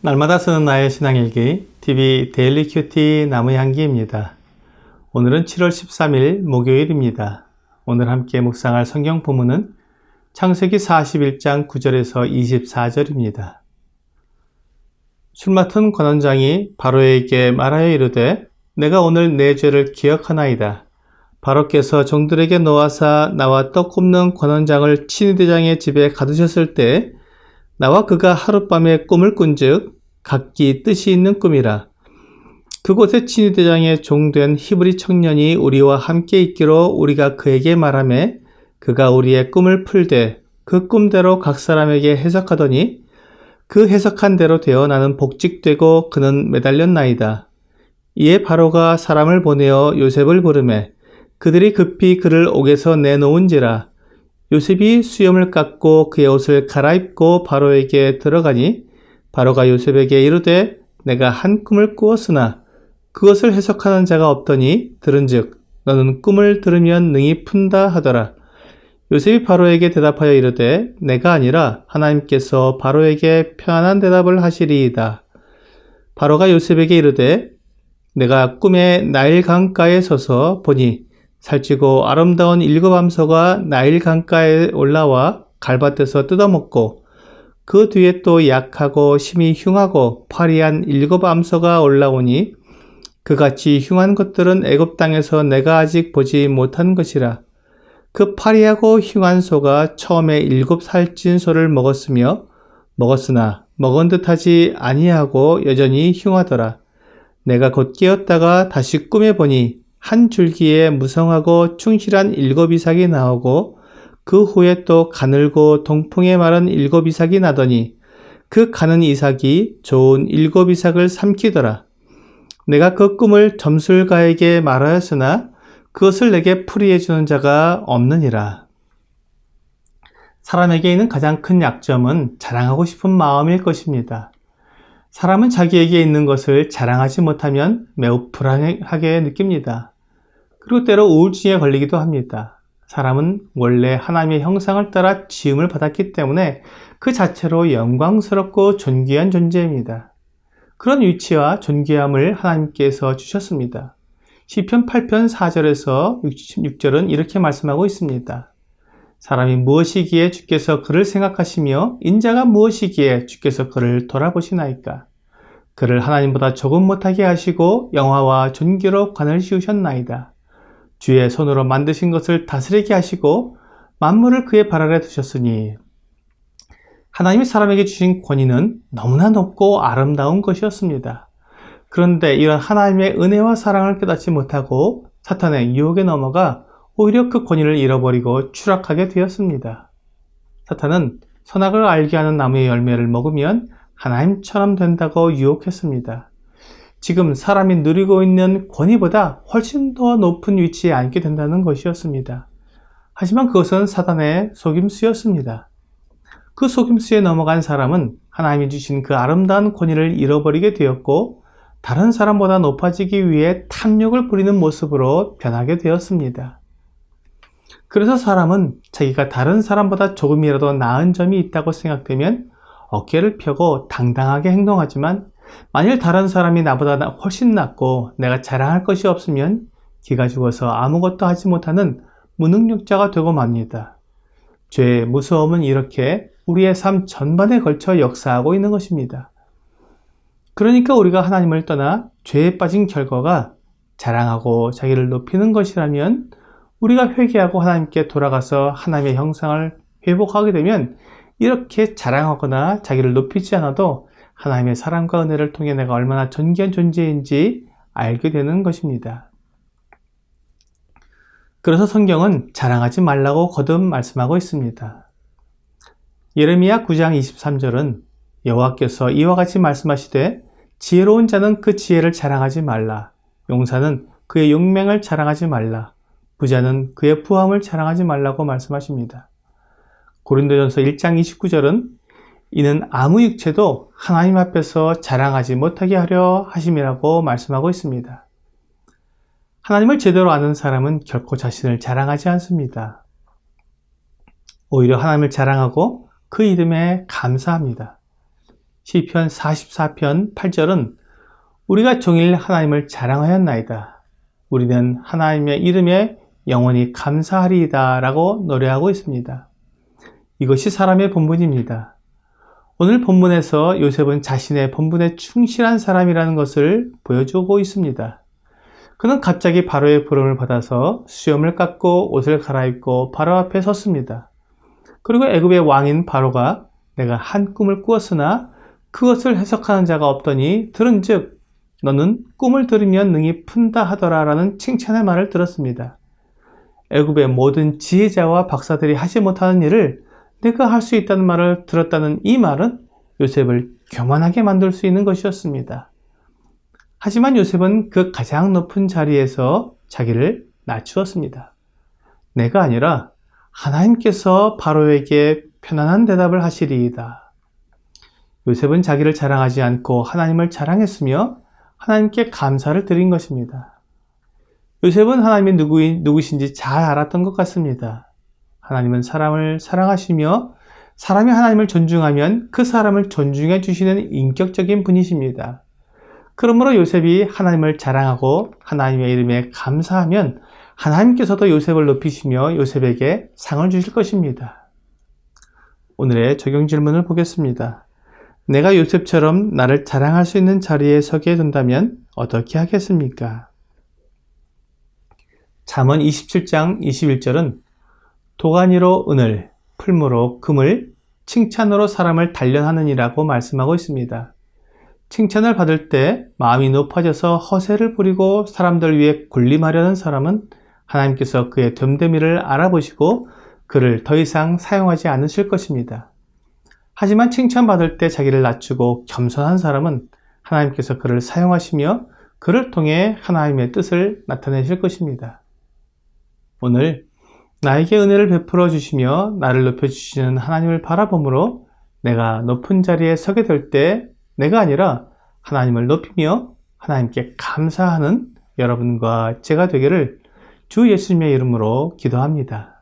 날마다 쓰는 나의 신앙일기 TV 데일리 큐티 나무향기입니다. 오늘은 7월 13일 목요일입니다. 오늘 함께 묵상할 성경 본문은 창세기 41장 9절에서 24절입니다. 술 맡은 관원장이 바로에게 말하여 이르되 내가 오늘 내 죄를 기억하나이다. 바로께서 종들에게 놓아사 나와 떡 굽는 관원장을 친위대장의 집에 가두셨을 때 나와 그가 하룻밤에 꿈을 꾼즉 각기 뜻이 있는 꿈이라. 그곳에 친위대장의 종된 히브리 청년이 우리와 함께 있기로 우리가 그에게 말하매 그가 우리의 꿈을 풀되 그 꿈대로 각 사람에게 해석하더니 그 해석한 대로 되어 나는 복직되고 그는 매달렸나이다. 이에 바로가 사람을 보내어 요셉을 부르매 그들이 급히 그를 옥에서 내놓은지라 요셉이 수염을 깎고 그의 옷을 갈아입고 바로에게 들어가니 바로가 요셉에게 이르되 내가 한 꿈을 꾸었으나 그것을 해석하는 자가 없더니 들은즉 너는 꿈을 들으면 능히 푼다 하더라. 요셉이 바로에게 대답하여 이르되 내가 아니라 하나님께서 바로에게 편안한 대답을 하시리이다. 바로가 요셉에게 이르되 내가 꿈에 나일 강가에 서서 보니 살찌고 아름다운 암소가 나일 강가에 올라와 갈밭에서 뜯어먹고 그 뒤에 또 약하고 심히 흉하고 파리한 암소가 올라오니 그같이 흉한 것들은 애굽 땅에서 내가 아직 보지 못한 것이라. 그 파리하고 흉한 소가 처음에 일곱 살찐 소를 먹었으며 먹었으나 먹은 듯하지 아니하고 여전히 흉하더라. 내가 곧 깨었다가 다시 꿈에 보니 한 줄기에 무성하고 충실한 일곱 이삭이 나오고 그 후에 또 가늘고 동풍에 마른 일곱 이삭이 나더니 그 가는 이삭이 좋은 일곱 이삭을 삼키더라. 내가 그 꿈을 점술가에게 말하였으나 그것을 내게 풀이해 주는 자가 없느니라. 사람에게 있는 가장 큰 약점은 자랑하고 싶은 마음일 것입니다. 사람은 자기에게 있는 것을 자랑하지 못하면 매우 불안하게 느낍니다. 그리고 때로 우울증에 걸리기도 합니다. 사람은 원래 하나님의 형상을 따라 지음을 받았기 때문에 그 자체로 영광스럽고 존귀한 존재입니다. 그런 위치와 존귀함을 하나님께서 주셨습니다. 시편 8편 4절에서 66절은 이렇게 말씀하고 있습니다. 사람이 무엇이기에 주께서 그를 생각하시며 인자가 무엇이기에 주께서 그를 돌아보시나이까? 그를 하나님보다 조금 못하게 하시고 영화와 존귀로 관을 씌우셨나이다. 주의 손으로 만드신 것을 다스리게 하시고 만물을 그의 발 아래 두셨으니 하나님이 사람에게 주신 권위는 너무나 높고 아름다운 것이었습니다. 그런데 이런 하나님의 은혜와 사랑을 깨닫지 못하고 사탄의 유혹에 넘어가 오히려 그 권위를 잃어버리고 추락하게 되었습니다. 사탄은 선악을 알게 하는 나무의 열매를 먹으면 하나님처럼 된다고 유혹했습니다. 지금 사람이 누리고 있는 권위보다 훨씬 더 높은 위치에 앉게 된다는 것이었습니다. 하지만 그것은 사단의 속임수였습니다. 그 속임수에 넘어간 사람은 하나님이 주신 그 아름다운 권위를 잃어버리게 되었고 다른 사람보다 높아지기 위해 탐욕을 부리는 모습으로 변하게 되었습니다. 그래서 사람은 자기가 다른 사람보다 조금이라도 나은 점이 있다고 생각되면 어깨를 펴고 당당하게 행동하지만 만일 다른 사람이 나보다 훨씬 낫고 내가 자랑할 것이 없으면 기가 죽어서 아무것도 하지 못하는 무능력자가 되고 맙니다. 죄의 무서움은 이렇게 우리의 삶 전반에 걸쳐 역사하고 있는 것입니다. 그러니까 우리가 하나님을 떠나 죄에 빠진 결과가 자랑하고 자기를 높이는 것이라면 우리가 회개하고 하나님께 돌아가서 하나님의 형상을 회복하게 되면 이렇게 자랑하거나 자기를 높이지 않아도 하나님의 사랑과 은혜를 통해 내가 얼마나 존귀한 존재인지 알게 되는 것입니다. 그래서 성경은 자랑하지 말라고 거듭 말씀하고 있습니다. 예레미야 9장 23절은 여호와께서 이와 같이 말씀하시되 지혜로운 자는 그 지혜를 자랑하지 말라. 용사는 그의 용맹을 자랑하지 말라. 부자는 그의 부함을 자랑하지 말라고 말씀하십니다. 고린도전서 1장 29절은 이는 아무 육체도 하나님 앞에서 자랑하지 못하게 하려 하심이라고 말씀하고 있습니다. 하나님을 제대로 아는 사람은 결코 자신을 자랑하지 않습니다. 오히려 하나님을 자랑하고 그 이름에 감사합니다. 시편 44편 8절은 우리가 종일 하나님을 자랑하였나이다. 우리는 하나님의 이름에 영원히 감사하리이다 라고 노래하고 있습니다. 이것이 사람의 본분입니다. 오늘 본문에서 요셉은 자신의 본분에 충실한 사람이라는 것을 보여주고 있습니다. 그는 갑자기 바로의 부름을 받아서 수염을 깎고 옷을 갈아입고 바로 앞에 섰습니다. 그리고 애굽의 왕인 바로가 내가 한 꿈을 꾸었으나 그것을 해석하는 자가 없더니 들은즉 너는 꿈을 들으면 능히 푼다 하더라라는 칭찬의 말을 들었습니다. 애굽의 모든 지혜자와 박사들이 하지 못하는 일을 내가 할 수 있다는 말을 들었다는 이 말은 요셉을 교만하게 만들 수 있는 것이었습니다. 하지만 요셉은 그 가장 높은 자리에서 자기를 낮추었습니다. 내가 아니라 하나님께서 바로에게 편안한 대답을 하시리이다. 요셉은 자기를 자랑하지 않고 하나님을 자랑했으며 하나님께 감사를 드린 것입니다. 요셉은 하나님이 누구인, 누구신지 잘 알았던 것 같습니다. 하나님은 사람을 사랑하시며 사람이 하나님을 존중하면 그 사람을 존중해 주시는 인격적인 분이십니다. 그러므로 요셉이 하나님을 자랑하고 하나님의 이름에 감사하면 하나님께서도 요셉을 높이시며 요셉에게 상을 주실 것입니다. 오늘의 적용 질문을 보겠습니다. 내가 요셉처럼 나를 자랑할 수 있는 자리에 서게 된다면 어떻게 하겠습니까? 잠언 27장 21절은 도가니로 은을, 풀무로 금을, 칭찬으로 사람을 단련하느니라고 말씀하고 있습니다. 칭찬을 받을 때 마음이 높아져서 허세를 부리고 사람들 위해 군림하려는 사람은 하나님께서 그의 됨됨이를 알아보시고 그를 더 이상 사용하지 않으실 것입니다. 하지만 칭찬받을 때 자기를 낮추고 겸손한 사람은 하나님께서 그를 사용하시며 그를 통해 하나님의 뜻을 나타내실 것입니다. 오늘 나에게 은혜를 베풀어 주시며 나를 높여 주시는 하나님을 바라봄으로 내가 높은 자리에 서게 될 때 내가 아니라 하나님을 높이며 하나님께 감사하는 여러분과 제가 되기를 주 예수님의 이름으로 기도합니다.